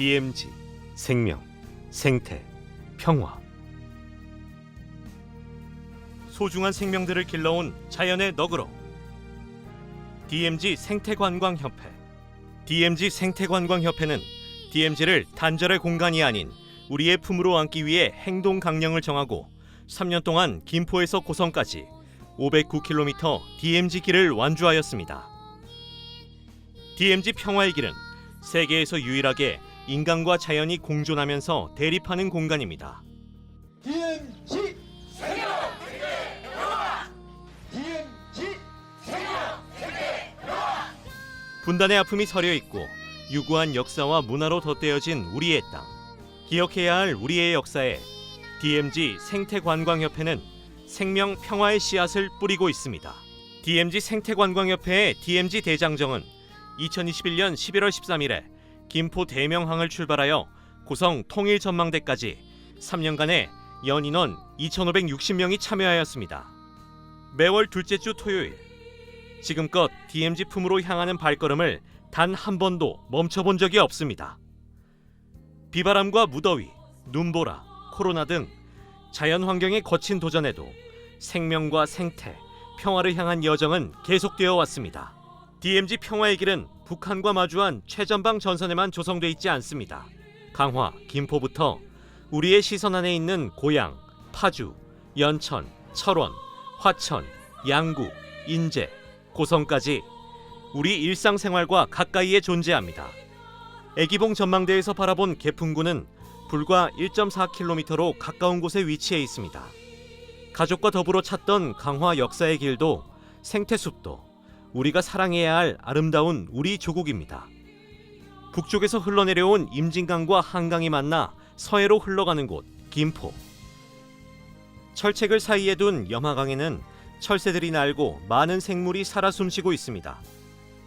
DMZ 생명, 생태, 평화. 소중한 생명들을 길러온 자연의 너그러. DMZ 생태관광협회. DMZ 생태관광협회는 DMZ를 단절의 공간이 아닌 우리의 품으로 안기 위해 행동 강령을 정하고 3년 동안 김포에서 고성까지 509km DMZ 길을 완주하였습니다. DMZ 평화의 길은 세계에서 유일하게 인간과 자연이 공존하면서 대립하는 공간입니다. DMZ 생명 세계 평화 DMZ 분단의 아픔이 서려 있고 유구한 역사와 문화로 덧대어진 우리의 땅. 기억해야 할 우리의 역사에 DMZ 생태관광협회는 생명 평화의 씨앗을 뿌리고 있습니다. DMZ 생태관광협회의 DMZ 대장정은 2021년 11월 13일에 김포 대명항을 출발하여 고성 통일전망대까지 3년간의 연인원 2,560명이 참여하였습니다. 매월 둘째 주 토요일 지금껏 DMZ 품으로 향하는 발걸음을 단 한 번도 멈춰본 적이 없습니다. 비바람과 무더위, 눈보라, 코로나 등 자연 환경의 거친 도전에도 생명과 생태, 평화를 향한 여정은 계속되어 왔습니다. DMZ 평화의 길은 북한과 마주한 최전방 전선에만 조성돼 있지 않습니다. 강화, 김포부터 우리의 시선 안에 있는 고양, 파주, 연천, 철원, 화천, 양구, 인제, 고성까지 우리 일상생활과 가까이에 존재합니다. 애기봉 전망대에서 바라본 개풍구는 불과 1.4km로 가까운 곳에 위치해 있습니다. 가족과 더불어 찾던 강화 역사의 길도 생태숲도 우리가 사랑해야 할 아름다운 우리 조국입니다. 북쪽에서 흘러내려온 임진강과 한강이 만나 서해로 흘러가는 곳 김포. 철책을 사이에 둔 염하강에는 철새들이 날고 많은 생물이 살아 숨쉬고 있습니다.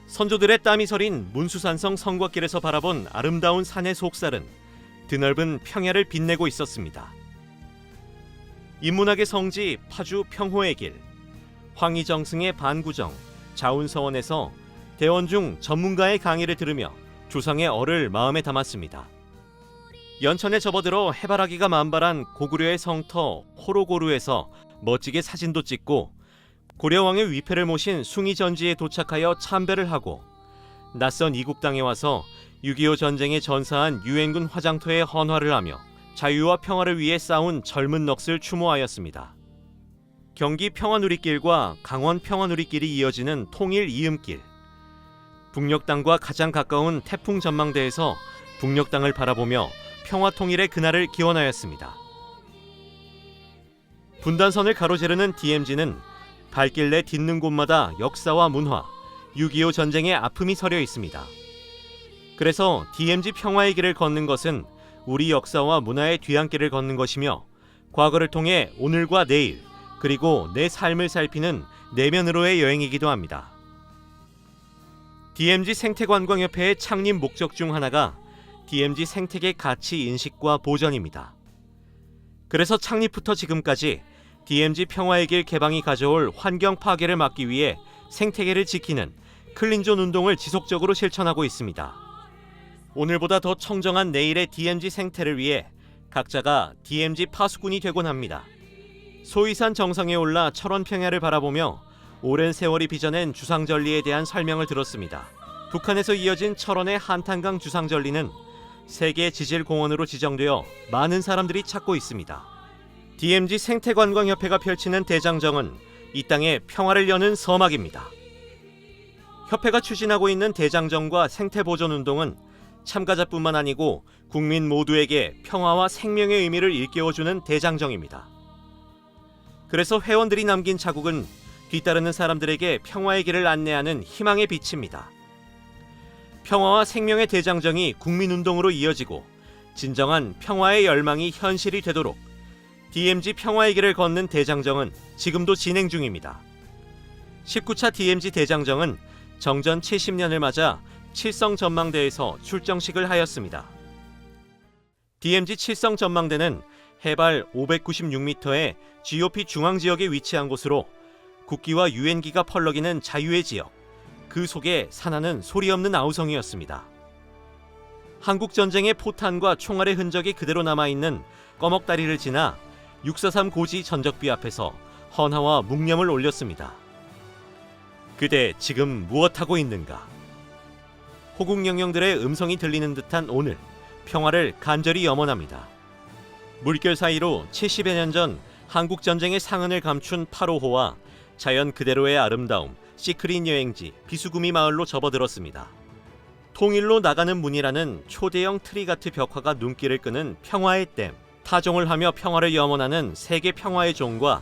선조들의 땀이 서린 문수산성 성곽길에서 바라본 아름다운 산의 속살은 드넓은 평야를 빛내고 있었습니다. 인문학의 성지 파주 평호의 길, 황희정승의 반구정, 자운서원에서 대원 중 전문가의 강의를 들으며 조상의 얼을 마음에 담았습니다. 연천에 접어들어 해바라기가 만발한 고구려의 성터 호로고루에서 멋지게 사진도 찍고 고려왕의 위패를 모신 숭이전지에 도착하여 참배를 하고 낯선 이국 땅에 와서 6.25 전쟁에 전사한 유엔군 화장터에 헌화를 하며 자유와 평화를 위해 싸운 젊은 넋을 추모하였습니다. 경기 평화누리길과 강원 평화누리길이 이어지는 통일 이음길 북녘땅과 가장 가까운 태풍 전망대에서 북녘땅을 바라보며 평화 통일의 그날을 기원하였습니다. 분단선을 가로지르는 DMZ는 발길 내 딛는 곳마다 역사와 문화, 6.25 전쟁의 아픔이 서려 있습니다. 그래서 DMZ 평화의 길을 걷는 것은 우리 역사와 문화의 뒤안길을 걷는 것이며 과거를 통해 오늘과 내일 그리고 내 삶을 살피는 내면으로의 여행이기도 합니다. DMZ 생태관광협회의 창립 목적 중 하나가 DMZ 생태계 가치 인식과 보전입니다. 그래서 창립부터 지금까지 DMZ 평화의 길 개방이 가져올 환경 파괴를 막기 위해 생태계를 지키는 클린존 운동을 지속적으로 실천하고 있습니다. 오늘보다 더 청정한 내일의 DMZ 생태를 위해 각자가 DMZ 파수꾼이 되곤 합니다. 소이산 정상에 올라 철원 평야를 바라보며 오랜 세월이 빚어낸 주상절리에 대한 설명을 들었습니다. 북한에서 이어진 철원의 한탄강 주상절리는 세계 지질 공원으로 지정되어 많은 사람들이 찾고 있습니다. DMZ 생태관광협회가 펼치는 대장정은 이 땅에 평화를 여는 서막입니다. 협회가 추진하고 있는 대장정과 생태보존 운동은 참가자뿐만 아니고 국민 모두에게 평화와 생명의 의미를 일깨워주는 대장정입니다. 그래서 회원들이 남긴 자국은 뒤따르는 사람들에게 평화의 길을 안내하는 희망의 빛입니다. 평화와 생명의 대장정이 국민운동으로 이어지고 진정한 평화의 열망이 현실이 되도록 DMZ 평화의 길을 걷는 대장정은 지금도 진행 중입니다. 19차 DMZ 대장정은 정전 70년을 맞아 칠성 전망대에서 출정식을 하였습니다. DMZ 칠성 전망대는 해발 596m의 GOP 중앙 지역에 위치한 곳으로 국기와 유엔기가 펄럭이는 자유의 지역, 그 속에 사나는 소리 없는 아우성이었습니다. 한국 전쟁의 포탄과 총알의 흔적이 그대로 남아 있는 꺼먹다리를 지나 643 고지 전적비 앞에서 헌화와 묵념을 올렸습니다. 그대 지금 무엇하고 있는가? 호국 영령들의 음성이 들리는 듯한 오늘 평화를 간절히 염원합니다. 물결 사이로 70여 년 전 한국 전쟁의 상흔을 감춘 8호호와 자연 그대로의 아름다움 시크릿 여행지 비수구미 마을로 접어들었습니다. 통일로 나가는 문이라는 초대형 트리가트 벽화가 눈길을 끄는 평화의 댐, 타종을 하며 평화를 염원하는 세계 평화의 종과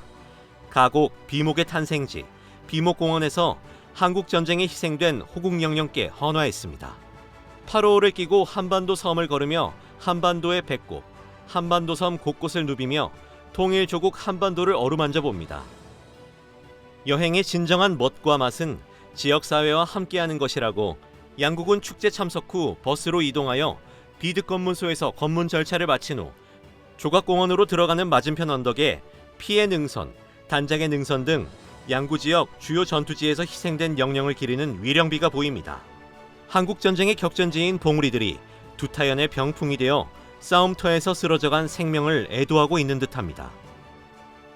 가곡 비목의 탄생지 비목공원에서 한국 전쟁에 희생된 호국 영령께 헌화했습니다. 8호를 끼고 한반도 섬을 걸으며 한반도의 배꼽, 한반도 섬 곳곳을 누비며 통일 조국 한반도를 어루만져 봅니다. 여행의 진정한 멋과 맛은 지역 사회와 함께하는 것이라고 양국은 축제 참석 후 버스로 이동하여 비드 검문소에서 검문 절차를 마친 후 조각공원으로 들어가는 맞은편 언덕에 피해 능선, 단장의 능선 등 양구 지역 주요 전투지에서 희생된 영령을 기리는 위령비가 보입니다. 한국 전쟁의 격전지인 봉우리들이 두타연의 병풍이 되어 싸움터에서 쓰러져간 생명을 애도하고 있는 듯합니다.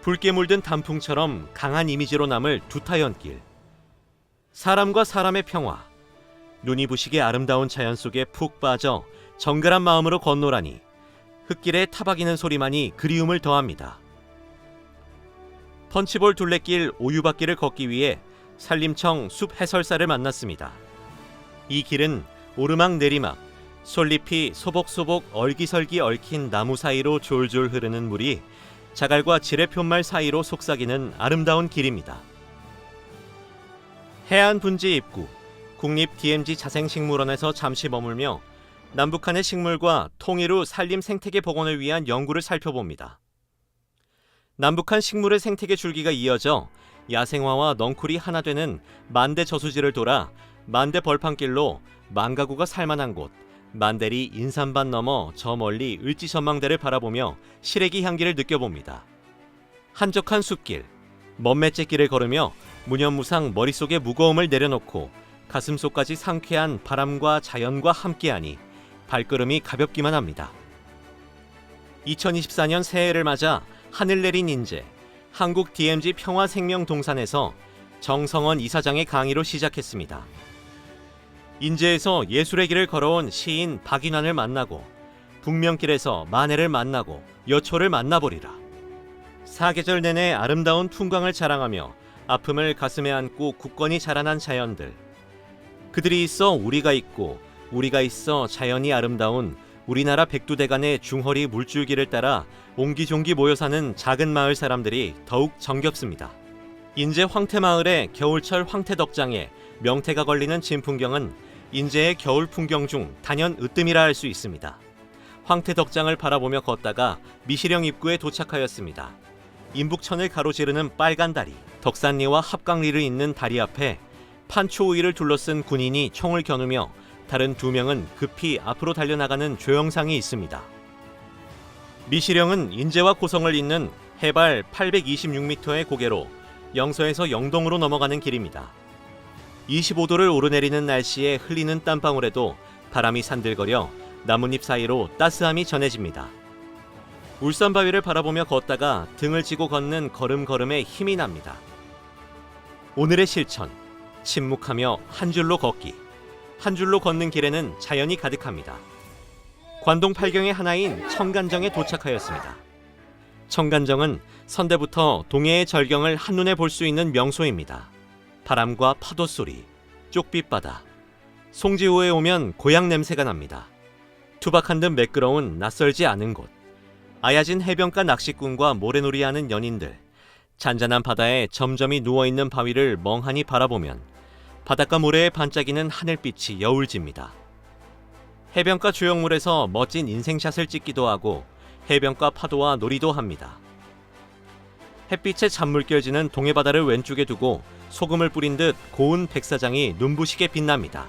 붉게 물든 단풍처럼 강한 이미지로 남을 두타연길. 사람과 사람의 평화. 눈이 부시게 아름다운 자연 속에 푹 빠져 정갈한 마음으로 건노라니 흙길에 타박이는 소리만이 그리움을 더합니다. 펀치볼 둘레길 오유박길을 걷기 위해 산림청 숲 해설사를 만났습니다. 이 길은 오르막 내리막 솔잎이 소복소복 얼기설기 얽힌 나무 사이로 졸졸 흐르는 물이 자갈과 지뢰푯말 사이로 속삭이는 아름다운 길입니다. 해안 분지 입구 국립 DMZ 자생식물원에서 잠시 머물며 남북한의 식물과 통일 후 산림 생태계 복원을 위한 연구를 살펴봅니다. 남북한 식물의 생태계 줄기가 이어져 야생화와 넝쿨이 하나 되는 만대 저수지를 돌아 만대 벌판길로 만가구가 살만한 곳 만대리 인삼밭 넘어 저 멀리 을지 전망대를 바라보며 시래기 향기를 느껴봅니다. 한적한 숲길, 먼매째길을 걸으며 무념무상 머릿속의 무거움을 내려놓고 가슴속까지 상쾌한 바람과 자연과 함께하니 발걸음이 가볍기만 합니다. 2024년 새해를 맞아 하늘 내린 인재 한국 DMZ 평화생명동산에서 정성원 이사장의 강의로 시작했습니다. 인제에서 예술의 길을 걸어온 시인 박인환을 만나고 북명길에서 만해를 만나고 여초를 만나보리라. 사계절 내내 아름다운 풍광을 자랑하며 아픔을 가슴에 안고 굳건히 자라난 자연들. 그들이 있어 우리가 있고 우리가 있어 자연이 아름다운 우리나라 백두대간의 중허리 물줄기를 따라 옹기종기 모여 사는 작은 마을 사람들이 더욱 정겹습니다. 인제 황태마을의 겨울철 황태덕장에 명태가 걸리는 진풍경은 인제의 겨울 풍경 중 단연 으뜸이라 할 수 있습니다. 황태덕장을 바라보며 걷다가 미시령 입구에 도착하였습니다. 인북천을 가로지르는 빨간 다리, 덕산리와 합강리를 잇는 다리 앞에 판초우이를 둘러쓴 군인이 총을 겨누며 다른 두 명은 급히 앞으로 달려나가는 조영상이 있습니다. 미시령은 인제와 고성을 잇는 해발 826m의 고개로 영서에서 영동으로 넘어가는 길입니다. 25도를 오르내리는 날씨에 흘리는 땀방울에도 바람이 산들거려 나뭇잎 사이로 따스함이 전해집니다. 울산 바위를 바라보며 걷다가 등을 쥐고 걷는 걸음걸음에 힘이 납니다. 오늘의 실천, 침묵하며 한 줄로 걷기. 한 줄로 걷는 길에는 자연이 가득합니다. 관동 팔경의 하나인 청간정에 도착하였습니다. 청간정은 선대부터 동해의 절경을 한눈에 볼 수 있는 명소입니다. 바람과 파도 소리, 쪽빛바다. 송지호에 오면 고향 냄새가 납니다. 투박한 듯 매끄러운 낯설지 않은 곳. 아야진 해변가 낚시꾼과 모래놀이하는 연인들. 잔잔한 바다에 점점이 누워있는 바위를 멍하니 바라보면 바닷가 모래에 반짝이는 하늘빛이 여울집니다. 해변가 조형물에서 멋진 인생샷을 찍기도 하고 해변가 파도와 놀이도 합니다. 햇빛에 잔물결 지는 동해바다를 왼쪽에 두고 소금을 뿌린 듯 고운 백사장이 눈부시게 빛납니다.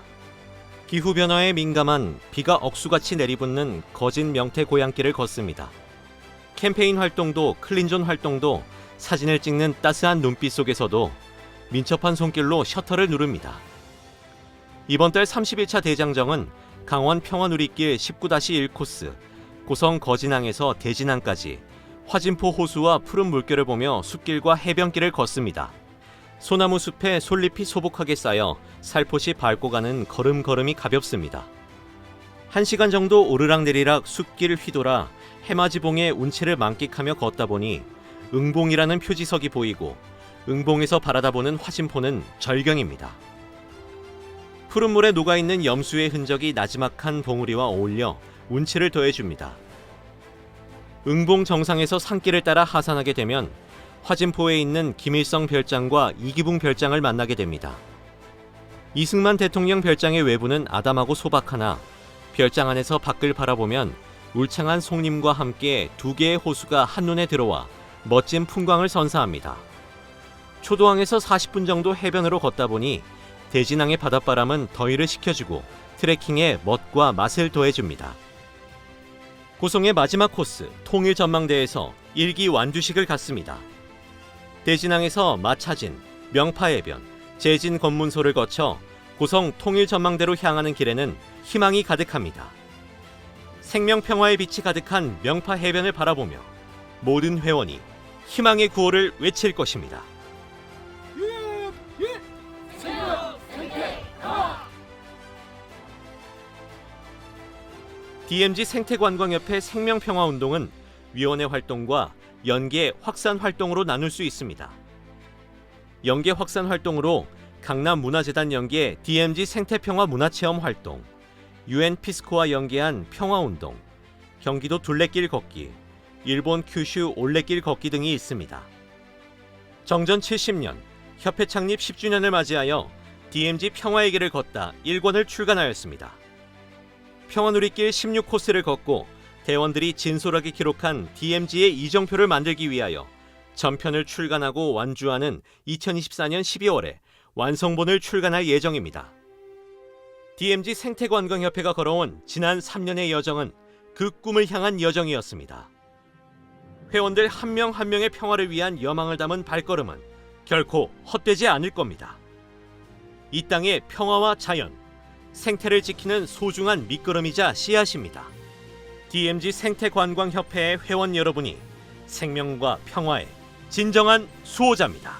기후 변화에 민감한 비가 억수같이 내리붙는 거진 명태 고향길을 걷습니다. 캠페인 활동도 클린존 활동도 사진을 찍는 따스한 눈빛 속에서도 민첩한 손길로 셔터를 누릅니다. 이번 달 31차 대장정은 강원 평화누리길 19-1 코스, 고성 거진항에서 대진항까지 화진포 호수와 푸른 물결을 보며 숲길과 해변길을 걷습니다. 소나무 숲에 솔잎이 소복하게 쌓여 살포시 밟고 가는 걸음걸음이 가볍습니다. 한 시간 정도 오르락내리락 숲길을 휘돌아 해맞이봉의 운치를 만끽하며 걷다 보니 응봉이라는 표지석이 보이고 응봉에서 바라다보는 화진포는 절경입니다. 푸른 물에 녹아있는 염수의 흔적이 나지막한 봉우리와 어울려 운치를 더해줍니다. 응봉 정상에서 산길을 따라 하산하게 되면 화진포에 있는 김일성 별장과 이기붕 별장을 만나게 됩니다. 이승만 대통령 별장의 외부는 아담하고 소박하나 별장 안에서 밖을 바라보면 울창한 송림과 함께 두 개의 호수가 한눈에 들어와 멋진 풍광을 선사합니다. 초도항에서 40분 정도 해변으로 걷다 보니 대진항의 바닷바람은 더위를 식혀주고 트레킹에 멋과 맛을 더해줍니다. 고성의 마지막 코스 통일 전망대에서 일기 완주식을 갖습니다. 대진항에서 마차진, 명파해변, 제진 검문소를 거쳐 고성 통일 전망대로 향하는 길에는 희망이 가득합니다. 생명 평화의 빛이 가득한 명파 해변을 바라보며 모든 회원이 희망의 구호를 외칠 것입니다. DMZ 생태관광협회 생명평화운동은 위원회 활동과 연계 확산 활동으로 나눌 수 있습니다. 연계 확산 활동으로 강남 문화재단 연계 DMZ 생태평화 문화체험 활동, UN 피스코와 연계한 평화운동, 경기도 둘레길 걷기, 일본 큐슈 올레길 걷기 등이 있습니다. 정전 70년, 협회 창립 10주년을 맞이하여 DMZ 평화의 길을 걷다 1권을 출간하였습니다. 평화누리길 16코스를 걷고 대원들이 진솔하게 기록한 DMZ의 이정표를 만들기 위하여 전편을 출간하고 완주하는 2024년 12월에 완성본을 출간할 예정입니다. DMZ 생태관광협회가 걸어온 지난 3년의 여정은 그 꿈을 향한 여정이었습니다. 회원들 한 명 한 명의 평화를 위한 여망을 담은 발걸음은 결코 헛되지 않을 겁니다. 이 땅의 평화와 자연, 생태를 지키는 소중한 밑거름이자 씨앗입니다. DMZ 생태관광협회의 회원 여러분이 생명과 평화의 진정한 수호자입니다.